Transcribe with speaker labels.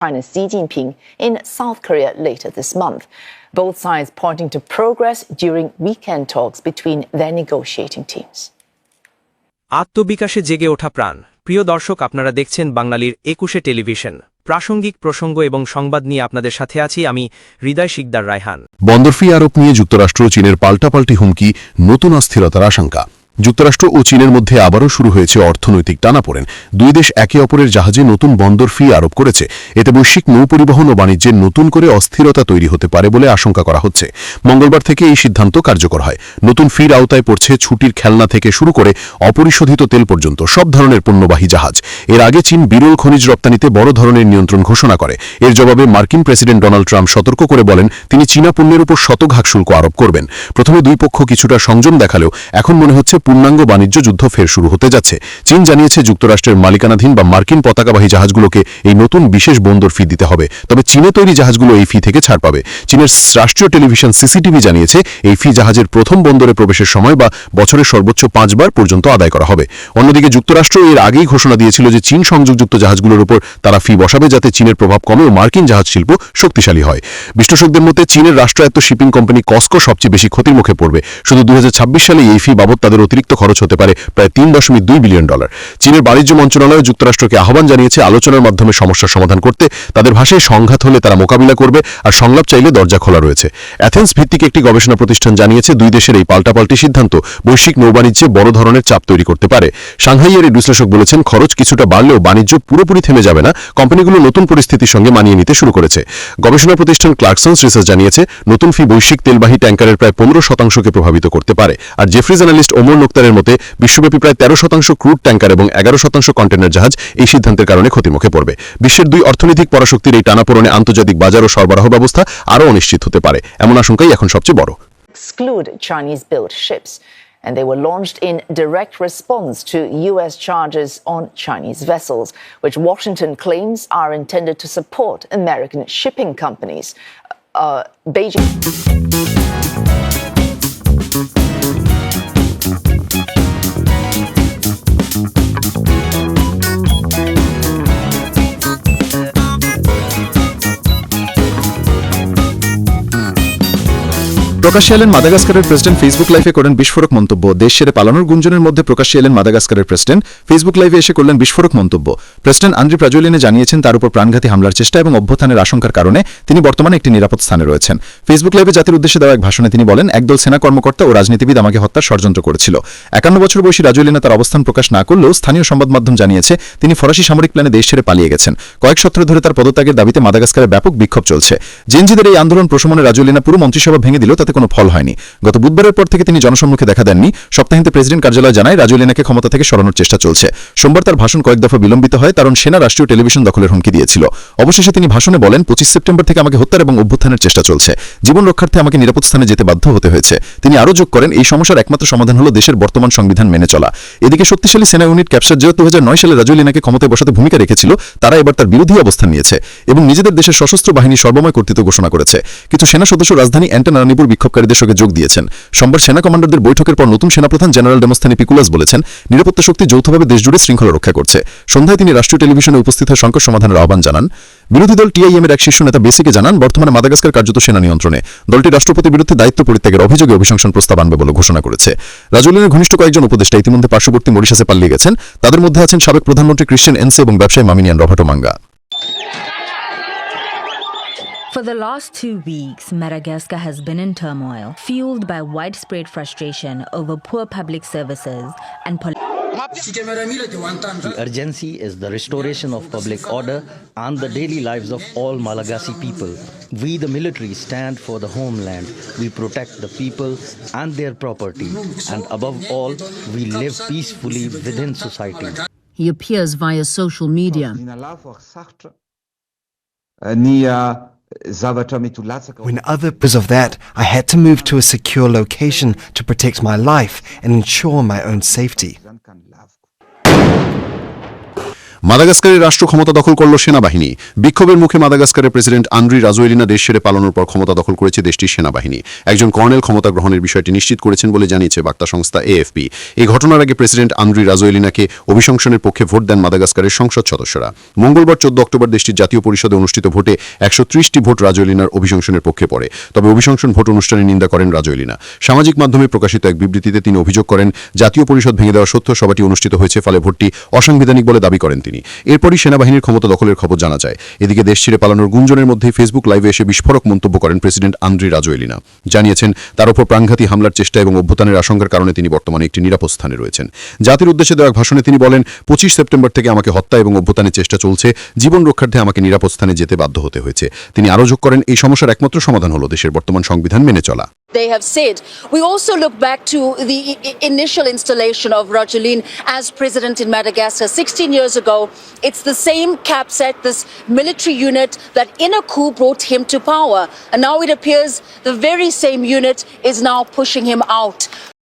Speaker 1: China's Xi Jinping in South Korea later this month. Both sides pointing to progress during weekend talks between their negotiating teams.
Speaker 2: আত্মবিকাশে জেগে ওঠা প্রাণ প্রিয় দর্শক আপনারা দেখছেন বাঙালির একুশে টেলিভিশন প্রাসঙ্গিক প্রসঙ্গ এবং সংবাদ নিয়ে আপনাদের সাথে আছি আমি হৃদয় শিকদার রায়হান
Speaker 3: বন্দর ফি আরোপ নিয়ে যুক্তরাষ্ট্র চীনের পাল্টাপাল্টি হুমকি নতুন অস্থিরতার আশঙ্কা যুক্তরাষ্ট্র ও চীনের মধ্যে আবারও শুরু হয়েছে অর্থনৈতিক টানাপোড়েন। দুই দেশ একে অপরের জাহাজে নতুন বন্দর ফি আরোপ করেছে। এতে বৈশ্বিক নৌপরিবহন ও বাণিজ্যের নতুন করে অস্থিরতা তৈরি হতে পারে বলে আশঙ্কা করা হচ্ছে। মঙ্গলবার থেকে এই সিদ্ধান্ত কার্যকর হয়। নতুন ফির আওতায় পড়ছে ছুটির খেলনা থেকে শুরু করে অপরিশোধিত তেল পর্যন্ত, সব ধরনের পণ্যবাহী জাহাজ। এর আগে চীন বিরল খনিজ রপ্তানিতে বড় ধরনের নিয়ন্ত্রণ ঘোষণা করে। এর জবাবে মার্কিন প্রেসিডেন্ট ডোনাল্ড ট্রাম্প সতর্ক করে বলেন, তিনি চীনা পণ্যের উপর শতঘাক শুল্ক আরোপ করবেন। প্রথমে দুই পক্ষ কিছুটা সংযম দেখালেও এখন মনে হচ্ছে পূর্ণাঙ্গ বাণিজ্য যুদ্ধ ফের শুরু হতে যাচ্ছে। চীন জানিয়েছে যুক্তরাষ্ট্রের মালিকানাধীন বা মার্কিন পতাকাবাহী জাহাজগুলোকে এই নতুন বিশেষ বন্দর ফি দিতে হবে। তবে চীনে তৈরি জাহাজগুলো এই ফি থেকে ছাড় পাবে। চীনের রাষ্ট্রীয় টেলিভিশন সিসিটিভি জানিয়েছে, এই ফি জাহাজের প্রথম বন্দরে প্রবেশের সময় বা বছরের সর্বোচ্চ পাঁচবার পর্যন্ত আদায় করা হবে। অন্যদিকে যুক্তরাষ্ট্র এর আগেই ঘোষণা দিয়েছিল যে চীন সংযোগযুক্ত জাহাজগুলোর উপর তারা ফি বসাবে যাতে চীনের প্রভাব কমে ও মার্কিন জাহাজ শিল্প শক্তিশালী হয়। বিশ্লেষকদের মতে, চীনের রাষ্ট্রায়ত্ত শিপিং কোম্পানি কস্কো সবচেয়ে বেশি ক্ষতির মুখে পড়বে। শুধু দু হাজার ছাব্বিশ সালে এই ফি বাবদ তাদের অতিরিক্ত খরচ হতে পারে প্রায় তিন দশমিক দুই বিলিয়ন ডলার। চীনের বাণিজ্য মন্ত্রণালয় যুক্তরাষ্ট্রকে আহ্বান জানিয়েছে, আলোচনার মাধ্যমে সমস্যার সমাধান করতে। তাদের ভাষায় সংঘাত হলে তারা মোকাবিলা করবে আর সংলাপ চাইলে দরজা খোলা রয়েছে। অ্যাথেন্স ভিত্তিক একটি গবেষণা প্রতিষ্ঠান জানিয়েছে, দুই দেশের এই পাল্টাপাল্টি সিদ্ধান্ত বৈশ্বিক নৌবাণিজ্যে বড় ধরনের চাপ তৈরি করতে পারে। সাংহাইয়ের এই বিশ্লেষক বলেছেন, খরচ কিছুটা বাড়লেও বাণিজ্য পুরোপুরি থেমে যাবে না। কোম্পানিগুলো নতুন পরিস্থিতির সঙ্গে মানিয়ে নিতে শুরু করেছে। গবেষণা প্রতিষ্ঠান ক্লার্কসন্স রিসার্চ জানিয়েছে, নতুন ফি বৈশ্বিক তেলবাহী ট্যাঙ্কারের প্রায় পনেরো শতাংশকে প্রভাবিত করতে পারে। আর জেফ্রিজ অ্যানালিস্ট ওমর নোক্তারের মতে বিশ্বব্যাপী প্রায় তেরো শতাংশ ক্রুড ট্যাঙ্কার এবং এগারো শতাংশ কন্টেনার জাহাজ এই সিদ্ধান্তের কারণে ক্ষতিমুখে পড়বে বিশ্বের দুই অর্থনৈতিক পরাশক্তির এই টানাপোড়নে আন্তর্জাতিক বাজার ও সরবরাহ ব্যবস্থা আরও অনিশ্চিত হতে পারে এমন আশঙ্কাই এখন সবচেয়ে বড়
Speaker 1: exclude Chinese built ships, and they were launched in direct response to U.S. charges on Chinese vessels, which Washington claims are intended to support American shipping companies. Uh, Beijing.
Speaker 4: প্রকাশ্যে এলেন মাদাগাস্কারের প্রেসিডেন্ট, ফেসবুক লাইভে করেন বিস্ফোরক মন্তব্য। দেশ ছেড়ে পালানোর গুঞ্জনের মধ্যে প্রকাশ্যে এলেন মাদাগাস্কারের প্রেসিডেন্ট, ফেসবুক লাইভে এসে করলেন বিস্ফোরক মন্তব্য। প্রেসিডেন্ট আন্দ্রি প্রাজলিনে জানিয়েছেন, তার উপর প্রাণঘাতী হামলার চেষ্টা এবং অভ্যুত্থানের আশঙ্কার কারণে তিনি বর্তমানে একটি নিরাপদ স্থানে রয়েছেন। ফেসবুক লাইভে জাতির উদ্দেশ্যে দেওয়া এক ভাষণে তিনি বলেন, একদল সেনা কর্মকর্তা ও রাজনীতিবিদ আমাকে হত্যার ষড়যন্ত্র করেছিল। একান্ন বছর বয়সী রাজুলিনা তার অবস্থান প্রকাশ না করলেও স্থানীয় সংবাদ মাধ্যম জানিয়েছে, তিনি ফরাসি সামরিক প্ল্যানে দেশ ছেড়ে পালিয়ে গেছেন। কয়েক সপ্তাহ ধরে তার পদত্যাগের দাবিতে মাদাগাস্কারের ব্যাপক বিক্ষোভ চলছে। জেনজিদের এই আন্দোলন প্রশমনে রাজুলিনা পুরো মন্ত্রিসভা ভেঙে দিল তাতে কোনো ফল হয়নি। গত বুধবারের পর থেকে তিনি জনসম্মুখে দেখা দেননি। সপ্তাহান্তে প্রেসিডেন্ট কার্যালয় জানায় রাজুলিনাকে ক্ষমতা থেকে সরানোর চেষ্টা চলছে। সোমবার তার ভাষণ কয়েক দফা বিলম্বিত হয়। কারণ সেনা রাষ্ট্রীয় টেলিভিশন দখলের হুমকি দিয়েছিল। অবশেষে তিনি ভাষণে বলেন, পঁচিশ সেপ্টেম্বর থেকে আমাকে হত্যার এবং অভ্যুত্থানের চেষ্টা চলছে। জীবন রক্ষার্থে আমাকে নিরাপদ স্থানে যেতে বাধ্য হতে হয়েছে। তিনি আরও যোগ করেন, এই সমস্যার একমাত্র সমাধান হল দেশের বর্তমান সংবিধান মেনে চলা। এদিকে শক্তিশালী সেনা ইউনিট ক্যাপচার যে দু সালে রাজুলিনাকে ক্ষমতায় বসাতে ভূমিকা রেখেছিল, তারা এবার তার বিরোধী অবস্থান নিয়েছে এবং নিজেদের দেশের সশস্ত্র বাহিনী সর্বময় কর্তৃত্ব ঘোষণা করেছে। কিছু সেনা সদস্য রাজধানী অ্যান্টানারানিপুর বিক্ষোভকারীদের সঙ্গে যোগ দিয়েছেন। সোমবার সেনা কমান্ডারদের বৈঠকের পর নতুন সেনাপ্রধান জেনারেল ডেমোস্থানি পিকুলাস বলেছেন, নিরাপত্তা শক্তি যৌথভাবে দেশজুড়ে শৃঙ্খলা রক্ষা করছে। সন্ধ্যায় তিনি রাষ্ট্রীয় টেলিভিশনে উপস্থিত হয়ে সংকট সমাধানের আহ্বান জানান। বিরোধী দল টিআইএম এর এক শীর্ষ নেতা বেসিকে জানান, বর্তমানে মাদাগাস্কার কার্যত সেনা নিয়ন্ত্রণে। দলটি রাষ্ট্রপতির বিরুদ্ধে দায়িত্ব পরিত্যাগের অভিযোগে অভিশংসন প্রস্তাব আনবে বলে ঘোষণা করেছে। রাজুলিনের ঘনিষ্ঠ কয়েকজন উপদেষ্টা ইতিমধ্যে পার্শ্ববর্তী মরিশাসে পালিয়ে গেছেন। তাদের মধ্যে আছেন সাবেক প্রধানমন্ত্রী ক্রিশ্চিয়ান এনসে এবং ব্যবসায়ী মামিনিয়ান রভাটো মাঙ্গা।
Speaker 5: For the last two weeks, Madagascar has been in turmoil, fueled by widespread frustration over poor public services and police.
Speaker 6: The urgency is the restoration of public order and the daily lives of all Malagasy people. We, the military, stand for the homeland. We protect the people and their property. And above all, we live peacefully within society.
Speaker 7: He appears via social media.
Speaker 8: When other because of that, I had to move to a secure location to protect my life and ensure my own safety.
Speaker 3: মাদাগাস্কারের রাষ্ট্র ক্ষমতা দখল করল সেনাবাহিনী। বিক্ষোভের মুখে মাদাগাস্কারের president Andriy Rajoelina দেশ সেরে পালানোর পর ক্ষমতা দখল করেছে দেশটির সেনাবাহিনী। একজন কর্নেল ক্ষমতা গ্রহণের বিষয়টি নিশ্চিত করেছেন বলে জানিয়েছে বার্তা সংস্থা এএফপি। এই ঘটনার আগে প্রেসিডেন্ট আন্দ্রি রাজোয়েলিনাকে অভিশংসনের পক্ষে ভোট দেন মাদাগাস্কারের সংসদ সদস্যরা। মঙ্গলবার চোদ্দ অক্টোবর দেশটির জাতীয় পরিষদে অনুষ্ঠিত ভোটে একশো ভোট রাজোয়েলিনার অভিশংসনের পক্ষে পড়ে। তবে অভিশংসন ভোট অনুষ্ঠানে নিন্দা করেন রাজোয়েলিনা। সামাজিক মাধ্যমে প্রকাশিত এক বিবৃতিতে তিনি অভিযোগ করেন, জাতীয় পরিষদ ভেঙে দেওয়া সত্য সভাটি অনুষ্ঠিত হয়েছে, ফলে ভোটটি অসাংবিধানিক বলে দাবি করেন তিনি। এরপরই সেনাবাহিনীর ক্ষমতা দখলের খবর জানা যায়। এদিকে দেশ ছেড়ে পালানোর গুঞ্জনের মধ্যেই ফেসবুক লাইভে এসে বিস্ফোরক মন্তব্য করেন প্রেসিডেন্ট আন্দ্রি রাজোয়েলিনা। জানিয়েছেন, তার উপর প্রাণঘাতী হামলার চেষ্টা এবং অভ্যুত্থানের আশঙ্কার কারণে তিনি বর্তমানে একটি নিরাপদ স্থানে রয়েছেন। জাতির উদ্দেশ্যে দেওয়া ভাষণে তিনি বলেন, পঁচিশ সেপ্টেম্বর থেকে আমাকে হত্যা এবং অভ্যুত্থানের চেষ্টা চলছে। জীবন রক্ষার্থে আমাকে নিরাপদ স্থানে যেতে বাধ্য হতে হয়েছে। তিনি আরও যোগ করেন, এই সমস্যার একমাত্র সমাধান হল দেশের বর্তমান সংবিধান মেনে চলা।
Speaker 9: They have said. We also look back to the initial installation of Rajoelin as president in Madagascar 16 years ago. It's the same CAPSET, this military unit that in a coup brought him to power. And now it appears the very same unit is now pushing him out.